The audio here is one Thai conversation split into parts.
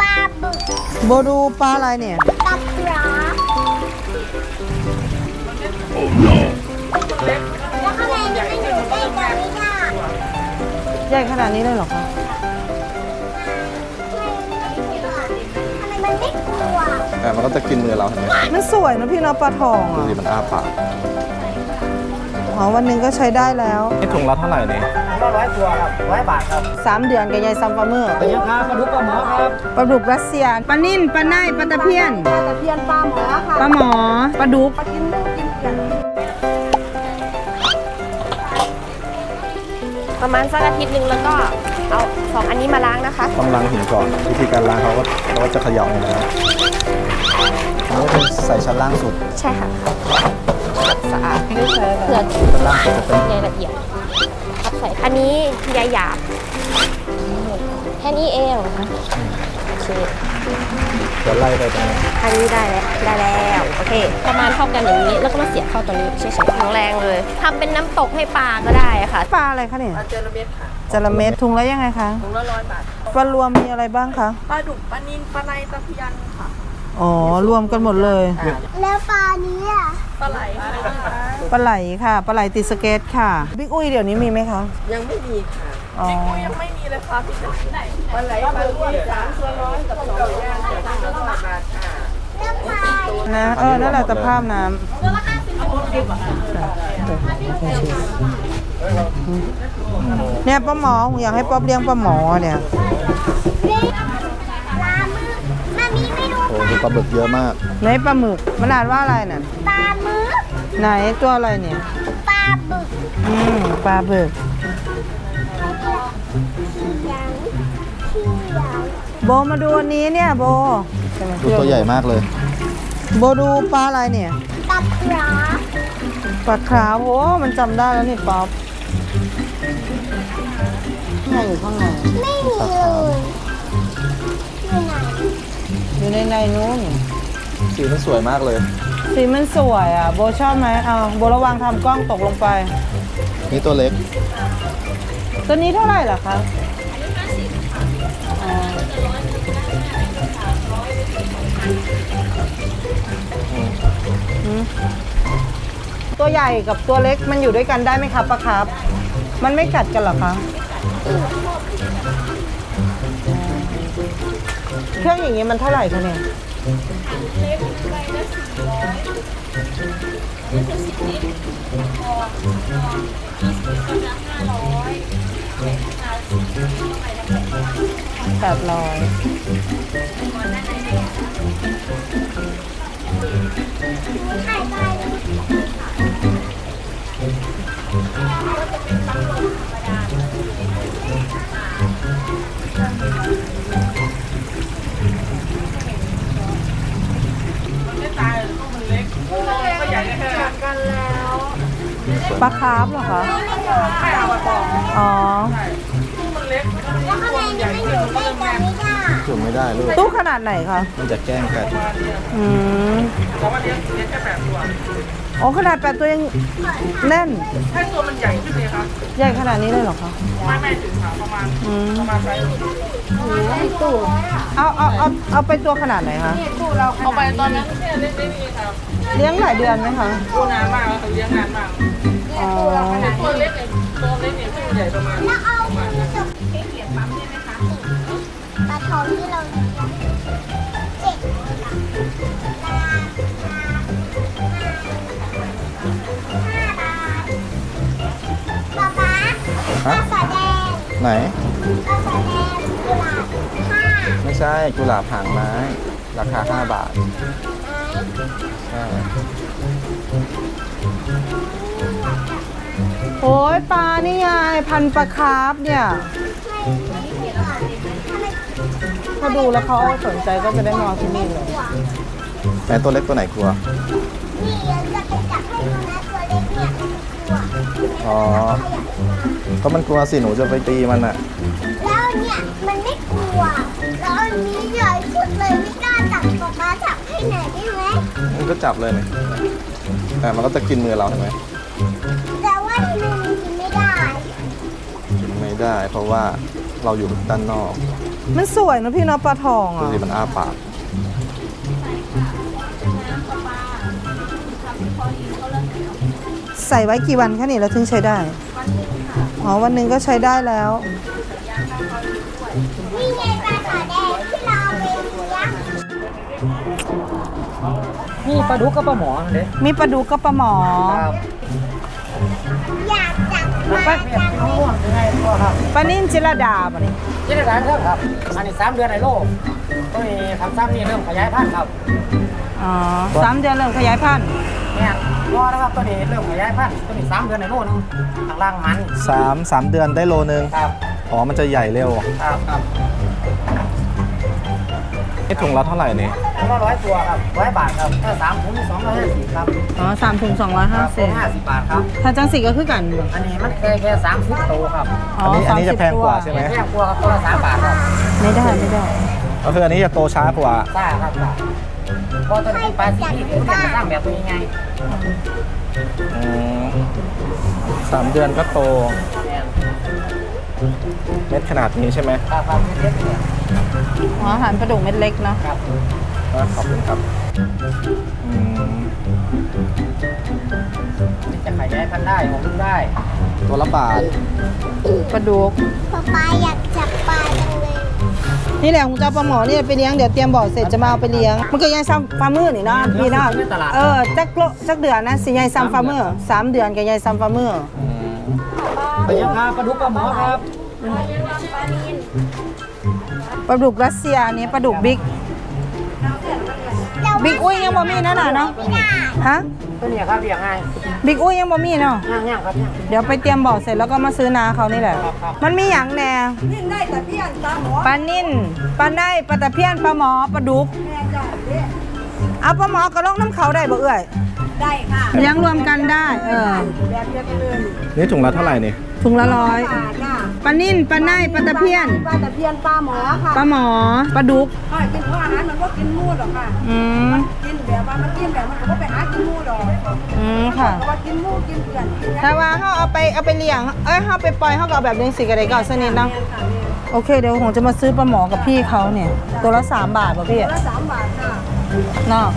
ปลาบึกโบดูปลาอะไรเนี่ย ปลาปลาแล้วข้างในมันไม่อยู่ใกล้กันไม่ได้ใหญ่ขนาดนี้เลยเหรอคะ ทำไมมันไม่กลัวแต่มันก็จะกินมือเราเห็นไหมมันสวยนะพี่เนาะปลาทองดูอะ สิมันอ้าปาก อ๋อวันหนึ่งก็ใช้ได้แล้ว นี่ถุงละเท่าไหร่เนี่ยก็ร้อยตัวครับร้อยบาทครับสามเดือนกับยายซัมฟาร์เมอร์เป็นยังครับปลาดุกปลาหมอครับปลาดุกรัสเซียปลานิ่นปลาไนปลาตะเพียนปลาตะเพียนปลาหมอค่ะปลาหมอปลาดุกปลากินลูกกินเกลือนประมาณสักอาทิตย์หนึ่งแล้วก็เอาสองอันนี้มาล้างนะคะ ต้องล้างหินก่อน วิธีการล้างเขาก็เราก็จะเขย่าอย่างนี้นะ อันนี้เป็นใส่ชั้นล่างสุดใช่ค่ะ สะอาดเพื่อชั้นล่างสุดจะเป็นใยละเอียดครับใส่อันนี้ใยหยาบแค่นี้เองโอเคจะไล่ไปตรงนี้อันนี้ได้แล้วได้แล้วโอเคประมาณเท่ากันอย่างนี้ แล้วก็มาเสียบเข้าตัวนี้เฉยๆแรงๆเลยทำเป็นน้ำตกให้ปลาก็ได้ค่ะ ปลาอะไรคะเนี่ยจระเม็ดค่ะจระเม็ดถุงละยังไงคะถุงละร้อยบาทปลารวมมีอะไรบ้างคะ ปลาดุกปลานินปลาในตะเพียนค่ะ อ๋อ รวมกันหมดเลย แล้วปลานี้อะปลาไหลค่ะปลาไหลค่ะ ปลาไหลติดสเก็ตค่ะ บิ๊กอุ้ยเดี๋ยวนี้มีไหมคะ ยังไม่มีค่ะอ๋อยังไม่มีเลยค่ะพี่ปลาไหลปลาล้วนสามตัวร้อยกับสองย่างเจ็ดสิบห้าบาทค่ะแล้วปลานะเออนั่นแหละตะภาพน้ำเนี่ยป้าหมอผมอยากให้ป๊อบเลี้ยงป้าหมอเนี่ย ไม่รู้โอ้โหมีปลาบึกเยอะมาก ไหนปลาหมึกมันอ่านว่าอะไรน่ะปลาหมึกไหนตัวอะไรเนี่ย ปลาบึกอืมปลาบึกยังที่ยังโบมาดูอันนี้เนี่ยโบใช่ไหมดูตัวใหญ่มากเลย โบดูปลาอะไรเนี่ย ปลาปลาปลาคราวโอ้มันจำได้แล้วนี่ป๊อปข้างในอยู่ข้างในไม่มีเลย อยู่ไหนอยู่ในในนู้นสีมันสวยมากเลย สีมันสวยอะ โบชอบไหมเอาโบระวังทำกล้องตกลงไป นี่ตัวเล็ก ตัวนี้เท่าไหร่ล่ะคะอ๋ออืมตัวใหญ่กับตัวเล็กมันอยู่ด้วยกันได้ไหมครับปะครับ มันไม่กัดกันเหรอคะ เครื่องอย่างนี้มันเท่าไหร่คะเนี่ยแปดร้อยถ่ายไป ปลาคาร์ฟเหรอคะอ๋อแล้วข้างในมันไม่อยู่ใกล้กันไม่ได้จุ่มไม่ได้ลูกตู้ขนาดไหนคะมันจะแกล้งกัดอืมโอ้ขนาดแปดตัวยังแน่นให้ตัวมันใหญ่ขึ้นเลยครับใหญ่ขนาดนี้เลยเหรอคะไม่ไม่ถึงค่ะประมาณอืมประมาณไซส์เอาเอาเอาเอาไปตัวขนาดไหนคะตู้เราอาไปตอนนั้นแค่เล็กๆนี่ครับเลี้ยงหลายเดือนไหมคะโอ้นานมากแล้วเขาเลี้ยงนานมาก อ๋อตัวเล็กเนี่ยตัวเล็กเนี่ยตัวใหญ่ประมาณแล้วเอาที่จบปลาทองที่เราเลี้ยงเจ็ดปลาปลาปลาฮะปลาแดงไหนปลาแดงกุหลาบห้าไม่ใช่กุหลาบหางไม้ ราคา 5 บาทใช่ โอ้ยปลานี่ไงพันปลาคาร์ฟเนี่ยเขาดูแล้วเขาสนใจก็จะได้มาเอาที่นี่เลยไหนตัวเล็กตัวไหนกลัว นี่ยังจะไปจับให้ดูนะตัวเล็กเนี่ยกลัวอ๋อก็มันกลัวสิหนูจะไปตีมันอะแล้วเนี่ยมันไม่กลัว แล้วอันนี้ใหญ่สุดเลยไม่กล้าจับป๊าป๊าจับให้หน่อยได้ไหมมันก็จับเลยเนี่ยแต่มันก็จะกินมือเราเห็นไหม ไมมันกินไม่ได้กินไม่ได้ เพราะว่าเราอยู่ด้านนอกแมันสวยนะพี่เนาะปลาทองดูอะ สิมันอ้าปากใส่ไว้กี่วันคะนี่เราถึงใช้ได้ อ๋อ วันหนึ่งก็ใช้ได้แล้ว นี่ไงปลาขาแดงที่เราเอาไปเลี้ยงนี่ปลาดุกกับปลาหมอเลยมีปลาดุกกับปลาหมอ ครับอยากจับ ปลาปาเนี่ยจังน้องม่วงยังไงตัวครับปานิ่นจิรดาปะนี่ยี่ได้ร้าครับครับ อันนี้สามเดือนในโลกตัวนี้ทำซ้ำนี่เริ่มขยายพันธุ์ครับอ๋อสามเดือนเริ่มขยายพันธุ์เนี่ยรอนะครับตัวนี้เริ่มขยายพันธุ์ตัวนี้สามเดือนในโลนึงข้างล่างมันสามสามเดือนได้โลนึงครับอ๋อมันจะใหญ่เร็วครับครับ นี่ถุงละเท่าไหร่นี่ตัวละร้อยตัวครับร้อยบาทครับถ้าสามถุงสองร้อยห้าสิบครับอ๋อสามถุงสองร้อยคห้ารับสิบห้าสิบบาทครับถ้าจังสีก็คือกันบ่อันนี้มันแค่แค่สามสิบตัวครับอ๋ออันนี้อันนี้30จะแพงกว่าใช่ไหมแค่ตัวครับตัวละสามบาทครับไม่ได้ไม่ได้ก็คืออันนี้จะโตช้ากว่าซ่าครับซ่าเพราะตัวนี้เป็นปลาซีรีส์ที่มันจะสร้างแบบตัวยังไงอืมสามเดือนก็โตเนี่ยเม็ดขนาดนี้ใช่ไหมครับครับเล็กๆเนี่ย อ๋ออาหารปลาดุกเม็ดเล็กเนาะครับอะขอบคุณครับอืมจะขยายพันธุ์ได้ของลูกได้ ตัวละบาทปลาดุกป๊าป๊าอยากจับปลาจังเลยนี่แหละของเจ้าปลาหมอนี่ไปเลี้ยงเดี๋ยวเตรียมบ่อเสร็จจะมาเอาไปเลี้ยงมันก็ยังซ้ำฟาร์มเมอร์นี่เนาะพี่เนาะเออจักโลจักเดือนนะสิยายซ้ำฟาร์มเมอร์สามเดือนกับยายซ้ำฟาร์มเมอร์อืมไปยังครับปลาดุกปลาหมอครับ ปลาดุกรัสเซียอันนี้ปลาดุกบิ๊กบิ๊กอุ้ยยังบ่มีนั่นน่ะเนาะฮะตัวเนี้ครับเรียกง่ายบิ๊กอุ้ยยังบ่มีเนาะย่างย่างครับย่างเดี๋ยวไปเตรียมบ่อเสร็จแล้วก็มาซื้อนาเขานี่แหละครับครับมันมีหยังแน่ปลานิ่นปลาได้ปลาตะเพียนปลาหมอปลาดุกเอาปลาหมอกับลงน้ำเขาได้บ่เอ่ย ได้ค่ะเลี้ยงรวมกันได้ เออนี่ถุงละเท่าไหร่นี่ถุงละร้อยปลานิ่นปลาได้ปลาตะเพียนปลาตะเพียนปลาหมอค่ะปลาหมอปลาดุกถ้ากินเพราะอาหารมันก็กินมูดหรอกค่ะ อืมกินแบบว่ามันกินแบบมันก็บ่ไปหากินมูดหรอกอืมค่ะ เพราะว่ากินมูดกินเพื่อนกินยาถ้าว่าเขาเอาไปเอาไปเลี้ยง เอ้ยเขาไปปล่อยเขาก็เอาแบบนี้สิกระไดก็เอาสนิทเนาะโอเคเดี๋ยวผมจะมาซื้อปลาหมอกับพี่เขาเนี่ย ตัวละสามบาทป่ะพี่ละสามบาทค่ะ เนาะ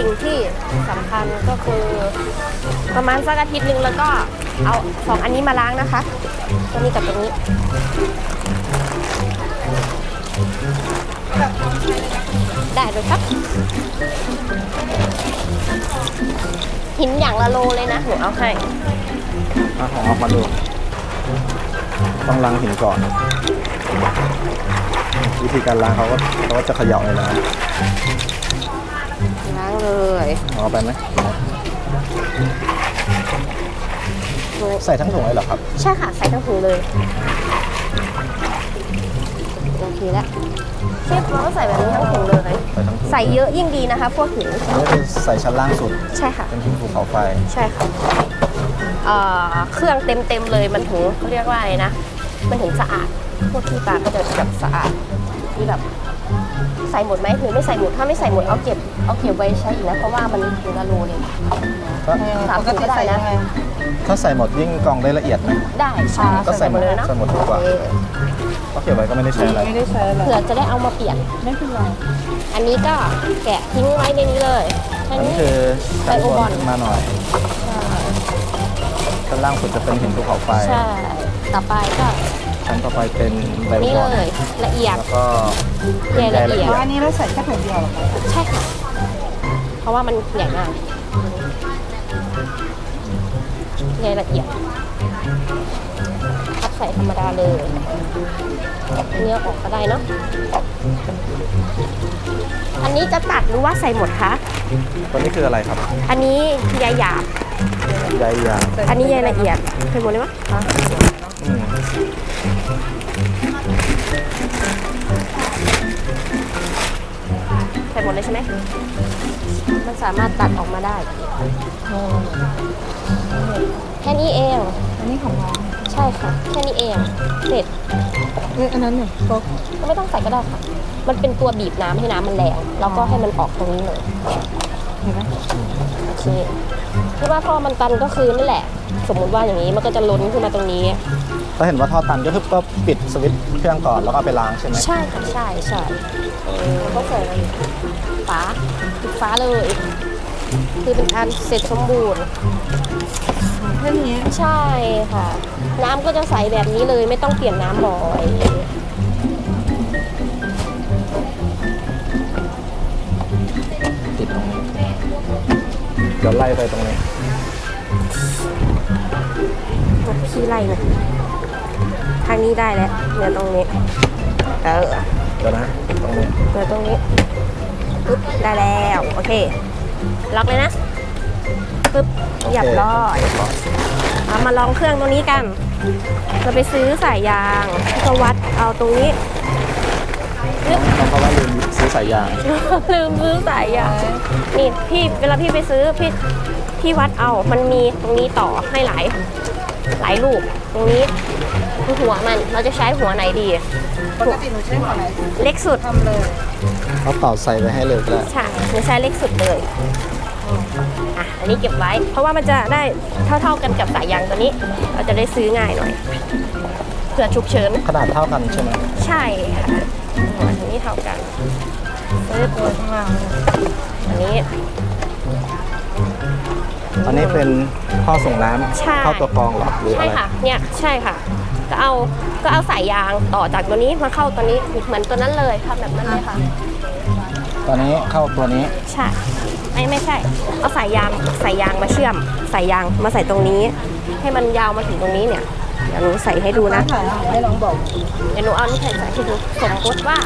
สิ่งที่สำคัญก็คือประมาณสักอาทิตย์หนึ่งแล้วก็เอาสองอันนี้มาล้างนะคะ ตัวนี้กับตัวนี้ได้เลยครับ หินอย่างละโลเลยนะหนูเอาให้เอาของออกมาดู ต้องล้างหินก่อน วิธีการล้างเขาก็เขาก็จะเขย่าเลยนะ ล้างเลยเอาไปไหมใส่ทั้งถุงเลยเหรอครับ ใช่ค่ะ ใส่ทั้งถุงเลย โอเคแล้วเชฟเราก็ใส่แบบนี้ทั้งถุงเลย ใส่ทั้งถุงใส่เยอะยิ่งดีนะคะ พวกหินอันนี้คือใส่ชั้นล่างสุด ใช่ค่ะ เป็นหินภูเขาไฟ ใช่ค่ะเอ่อเครื่องเต็มเต็มๆเลยมันถึงเขาเรียกว่าอะไรนะ มันถึงสะอาด พวกขี้ปลาก็จะแบบสะอาด นี่แบบใส่หมดไหมหรือไม่ใส่หมดถ้าไม่ใส่หมดเอาเก็บเอาเก็บไว้ใช้อีกนะเพราะว่ามันถึงละโลเลยก็สามปกถุงติก็ได้ใส่ยันะงไงถ้าใส่หมดยิ่งกรองได้ละเอียดไหมได้ใช่ก็ใส่หมดเลยนะใส่หมดดีกว่าโอเคก็เก็บไว้ก็ไม่ได้ใช้อะไรไม่ได้ใช้อะไรเผื่อจะได้เอามาเปลี่ยนไม่เป็นไรอันนี้ก็แกะทิ้งไว้ในนี้เลยแค่อันนี้นี้คือชั้นบไบโอบอนนขึ้นมาหน่อยชั้นล่างสุดจะเป็นหินภูเขาไฟใช่ต่อไปก็ ชั้นต่อไปเป็นไบนี่โอเลยละเอียด แล้วก็ใยละเอียด อ๋ออันนี้เราใส่แค่ถุงเดียวเหรอคะใช่ค่ะ เพราะว่ามันใหญ่มากใยละเอียดพับใส่ธรรมดาเลยเนื้อออกก็ได้เนาะ อันนี้จะตัดหรือว่าใส่หมดคะ ตัวนี้คืออะไรครับอันนี้ใยหยาบ ใยยางอันนี้ใยละเอียดใส่หมดเลยมั้ยอืม ใส่หมดเลยใช่ไหม มันสามารถตัดออกมาได้ แค่นี้เอง อันนี้ของน้องใช่ค่ะ แค่นี้เอง เสร็จ เอ้ยอันนั้นเนี่ยโฟกก็ไม่ต้องใส่ก็ได้ค่ะ มันเป็นตัวบีบน้ำให้น้ำมันแรง แล้วก็ให้มันออกตรงนี้เลย เห็นไหมโอเคที่ว่าท่อมันตันก็คือนั่นแหละ สมมุติว่าอย่างนี้มันก็จะล้นขึ้นมาตรงนี้ ก็เห็นว่าท่อตันก็คือก็ปิดสวิตช์เครื่องก่อนแล้วก็เอาไปล้างใช่ไหมใช่ค่ะใช่ใช่เออก็ใส่อะไรฝาปิดฟ้าเลย คือเป็นอันเสร็จสมบูรณ์แค่นี้ใช่ค่ะ น้ำก็จะใสแบบนี้เลยไม่ต้องเปลี่ยนน้ำบ่อย เดี๋ยวไล่ไปตรงนี้พี่ไล่หน่อยทางนี้ได้แล้วเหลือตรงนี้ เออเดี๋ยวนะตรงนี้เหลือตรงนี้ปึ๊บได้แล้ว โอเค ล็อกเลยนะปึ๊บเรียบร้อยเอามาลองเครื่องตรงนี้กัน จะไปซื้อสายยางก็วัดเอาตรงนี้ น้องเขาว่าลืมซื้อสายยาง ลืมซื้อสายยางนี่พี่เวลาพี่ไปซื้อพี่พี่วัดเอา มันมีตรงนี้ต่อให้หลายหลายลูก ตรงนี้คือหัวมันเราจะใช้หัวไหนดีปกติหนูใช้ของไหนเล็กสุดทำเลยเขาเป่าใส่ไปให้เลยก็ได้ใช่หนูใช้เล็กสุดเลยอะอันนี้เก็บไว้ เพราะว่ามันจะได้เท่าๆกันกับสายยางตัวนี้ เราจะได้ซื้อง่ายหน่อยเผื่อฉุกเฉินขนาดเท่ากันใช่ไหมใช่ค่ะหัวอั นนี้เท่ากันซื้อตัวข้างล่างอันนี้ อันนี้เป็นท่อส่งน้ำใช่เข้าตัวกรองเหรอหรืออะใช่ไรค่ะ เนี่ยใช่ค่ะ ก็เอาก็เอาสายยางต่อจากตัวนี้มาเข้าตัวนี้เหมือนตัวนั้นเลยทำแบบนั้นเลยค่ะ ตอนนี้เข้าตัวนี้ใช่ไม่ไม่ใช่ เอาสายยางสายยางมาเชื่อมสายยางมาใส่ตรงนี้ ให้มันยาวมาถึงตรงนี้เนี่ย เดี๋ยวหนูใส่ให้ดูนะถ่ายให้น้องบอกเดี๋ยวหนูเอานี่ใส่ใส่ให้ดูสมมติว่า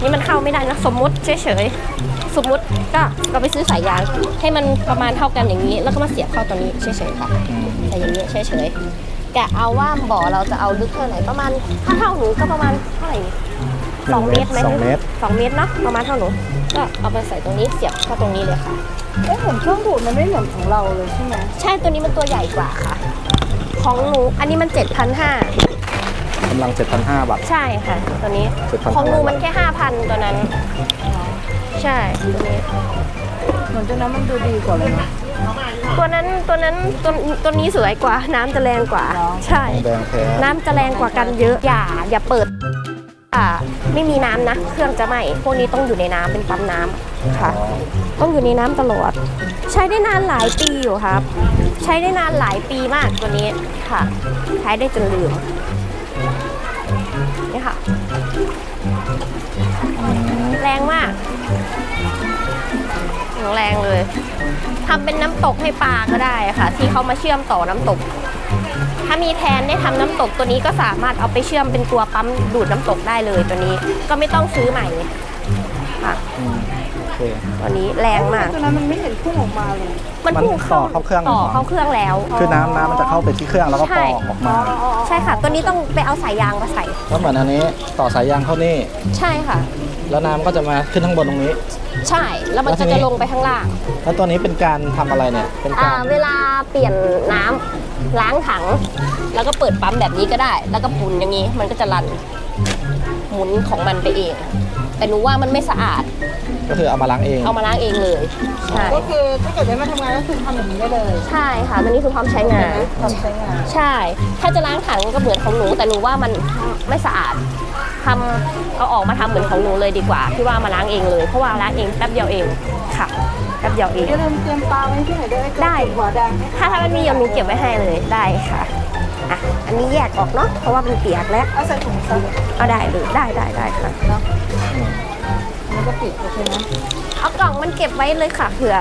นี่มันเข้าไม่ได้นะสมมติเฉยๆสมมติก็เราไปซื้อสายยางให้มันประมาณเท่ากันอย่างนี้ แล้วก็มาเสียบเข้าตัวนี้เฉยๆค่ะแต่อย่างนี้เฉยๆแกะเอาว่าบ่อเราจะเอาลึกเท่าไหร่ประมาณถ้าเท่าหนูก็ประมาณเท่าไหร่ สองเมตรไหมสองเมตรสองเมตรเนาะประมาณเท่าหนูก็เอาไปใส่ตรงนี้เสียบเข้าตรงนี้เลยค่ะเอ๊ะผมช่วงดูดมันไม่เหมือนของเราเลยใช่ไหมใช่ตัวนี้มันตัวใหญ่กว่าค่ะ ของหนูอันนี้มัน7,500กำลัง 7,500บาทใช่ค่ะ ตัวนี้7,500ของหนูมันแค่ 5,000 ตัวนั้น ใช่ตัวนี้เหมือนตัวนั้นมันดูดีกว่าเลยเนาะตัวนั้นตัวนั้นตัวตัวนี้สวยกว่า น้ำจะแรงกว่าเหรอใช่ทองแดงแท้น้ำจะแรงกว่ากันเยอะอย่าอย่าเปิดอ่า ไม่มีน้ำนะ เครื่องจะไหม้พวกนี้ต้องอยู่ในน้ำเป็นปั๊มน้ำค่ะ ต้องอยู่ในน้ำตลอด ใช้ได้นานหลายปีอยู่ครับ ใช้ได้นานหลายปีมากตัวนี้ค่ะ ใช้ได้จนลืมนี่ค่ะ แรงมากแรงเลยทำเป็นน้ำตกให้ปลาก็ได้ค่ะ ที่เขามาเชื่อมต่อน้ำตก ถ้ามีแทนได้ทำน้ำตกตัวนี้ก็สามารถเอาไปเชื่อมเป็นตัวปั๊มดูดน้ำตกได้เลยตัวนี้ ก็ไม่ต้องซื้อใหม่ค่ะอืมโอเคตัวนี้แรงมากตัวนั้นมันไม่เห็นพุ่งออกมาเลย มันพุ่งเข้ามันต่อเข้าเครื่องต่อเหรอเข้าเครื่องแล้ว คือน้ำน้ำมันจะเข้าไปที่เครื่องแล้วก็ใช่ปอกออกมา ใช่ค่ะ ตัวนี้ต้องไปเอาสายยางมาใส่แล้วเหมือนอันนี้ต่อสายยางเข้านี่ ใช่ค่ะ แล้วน้ำก็จะมาขึ้นข้างบนตรงนี้ ใช่ แล้วมันแล้วทีก็นี้จะลงไปข้างล่าง แล้วตัวนี้เป็นการทำอะไรเนี่ย เป็นอ่าการเวลาเปลี่ยนน้ำล้างถัง แล้วก็เปิดปั๊มแบบนี้ก็ได้ แล้วก็หมุนอย่างนี้ มันก็จะรันหมุนของมันไปเอง แต่หนูว่ามันไม่สะอาด ก็คือเอามาล้างเอง เอามาล้างเองเลย ใช่ ก็คือถ้าเกิดได้มาทำงานก็คือทำแบบนี้ได้เลยใช่ค่ะตัวนี้คือความใช้งาน ทำใช้งาน ใช่ ถ้าจะล้างถังก็เหมือนของหนู แต่หนูว่ามันไม่สะอาดทำเอาออกมาทำเหมือนของหนูเลยดีกว่าที่ว่ามาล้างเองเลย เพราะว่าล้างเองแป๊บเดียวเองค่ะ แป๊บเดียวเอง อย่าลืมเตรียมปลาไว้ที่ไหนด้วยได้ หัวแดงถ้าถ้ามันมีเดี๋ยวหนูเก็บไว้ให้เลยได้ค่ะ อะ อันนี้แยกออกเนาะ เพราะว่ามันเปียกแล้ว เอาใส่ถุงซักเอาได้เลยได้ได้ได้ค่ะ แล้วก็ปิดโอเคนะเอากล่องมันเก็บไว้เลยค่ะเผื่อ